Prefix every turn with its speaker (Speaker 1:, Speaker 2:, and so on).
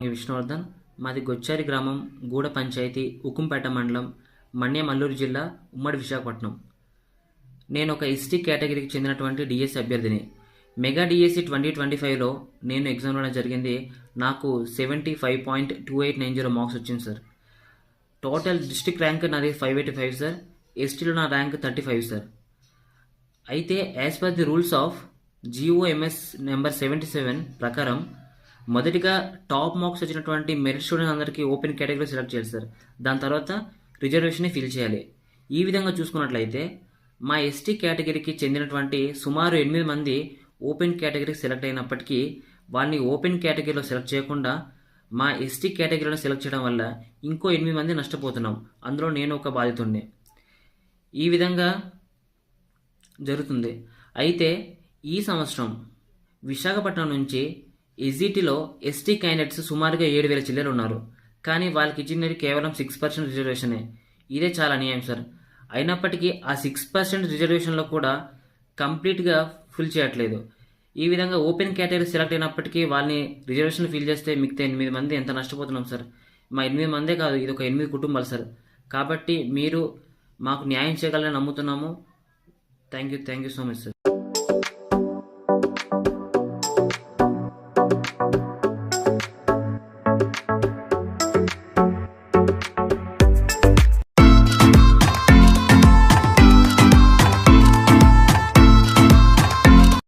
Speaker 1: విష్ణువర్ధన్. మాది గొచ్చారి గ్రామం గూడ పంచాయతీ ఉకుంపేట మండలం మన్యం అల్లూరు జిల్లా ఉమ్మడి విశాఖపట్నం. నేను ఒక ఎస్టీ కేటగిరీకి చెందినటువంటి డిఎస్సి అభ్యర్థిని. మెగా డిఎస్సి ట్వంటీ ట్వంటీ ఫైవ్లో నేను ఎగ్జామ్ రావడం జరిగింది. నాకు seventy five point two eight nine zero marks వచ్చింది సార్. టోటల్ డిస్టిక్ ర్యాంక్ నాది ఫైవ్ ఎయిటీ ఫైవ్ సార్. ఎస్టీలో నా ర్యాంక్ థర్టీ ఫైవ్ సార్. అయితే as per the rules of GOMS number seventy seven ప్రకారం మొదటిగా టాప్ మార్క్స్ వచ్చినటువంటి merit students అందరికీ open category select చేయాలి సార్. దాని తర్వాత రిజర్వేషన్ని ఫిల్ చేయాలి. ఈ విధంగా చూసుకున్నట్లయితే మా ఎస్టీ కేటగిరీకి చెందినటువంటి సుమారు ఎనిమిది మంది ఓపెన్ కేటగిరీకి సెలెక్ట్ అయినప్పటికీ వారిని ఓపెన్ కేటగిరీలో సెలెక్ట్ చేయకుండా మా ఎస్టీ కేటగిరీలో సెలెక్ట్ చేయడం వల్ల ఇంకో ఎనిమిది మంది నష్టపోతున్నాం. అందులో నేను ఒక బాధితుడిని ఈ విధంగా జరుగుతుంది. అయితే ఈ సంవత్సరం విశాఖపట్నం నుంచి ఎస్జిటిలో ఎస్టీ క్యాండిడేట్స్ సుమారుగా ఏడు వేల చిల్లర ఉన్నారు. కానీ వాళ్ళకి ఇచ్చినది కేవలం సిక్స్ పర్సెంట్ రిజర్వేషనే ఇదే చాలా అన్యాయం సార్ అయినప్పటికీ ఆ సిక్స్ పర్సెంట్ రిజర్వేషన్లో కూడా కంప్లీట్గా ఫుల్ చేయట్లేదు. ఈ విధంగా ఓపెన్ కేటగిరీ సెలెక్ట్ అయినప్పటికీ వాళ్ళని రిజర్వేషన్ ఫిల్ చేస్తే మిగతా ఎనిమిది మంది ఎంత నష్టపోతున్నాం సార్ మా ఎనిమిది మందే కాదు ఇది ఒక ఎనిమిది కుటుంబాలు సార్ కాబట్టి మీరు మాకు న్యాయం చేయగలని నమ్ముతున్నాము. Thank you thank you so much sir